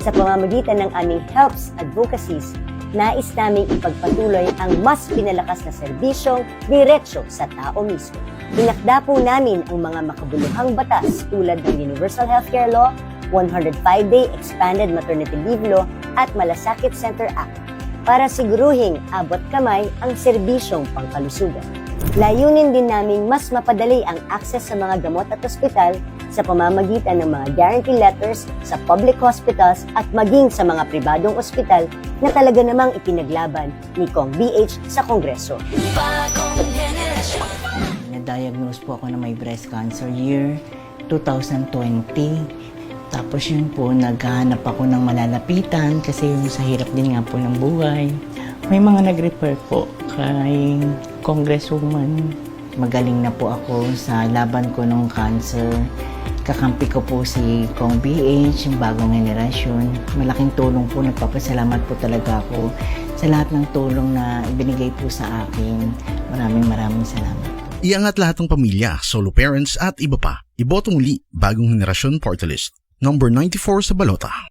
Sa pamamagitan ng aming helps advocacies, nais naming ipagpatuloy ang mas pinalakas na serbisyong diretsyo sa tao mismo. Tinakda po namin ang mga makabuluhang batas tulad ng Universal Healthcare Law, 105-Day Expanded Maternity Leave Law at Malasakit Center Act para siguruhing abot kamay ang serbisyong pangkalusugan. Layunin din naming mas mapadali ang akses sa mga gamot at ospital sa pamamagitan ng mga guarantee letters sa public hospitals at maging sa mga pribadong ospital na talaga namang ipinaglaban ni Kong BH sa Kongreso. Na-diagnose po ako na may breast cancer year 2020. Tapos yun po, naghahanap ako ng malalapitan kasi yung sa hirap din nga po ng buhay. May mga nag-refer po kay Congresswoman. Magaling na po ako sa laban ko ng cancer. Kakampi ko po si Kong BH, yung bagong henerasyon. Malaking tulong po, nagpapasalamat po talaga ako sa lahat ng tulong na ibinigay po sa akin. Maraming maraming salamat. Iangat lahat ng pamilya, solo parents at iba pa. Iboto muli bagong henerasyon party list. Number 94 sa balota.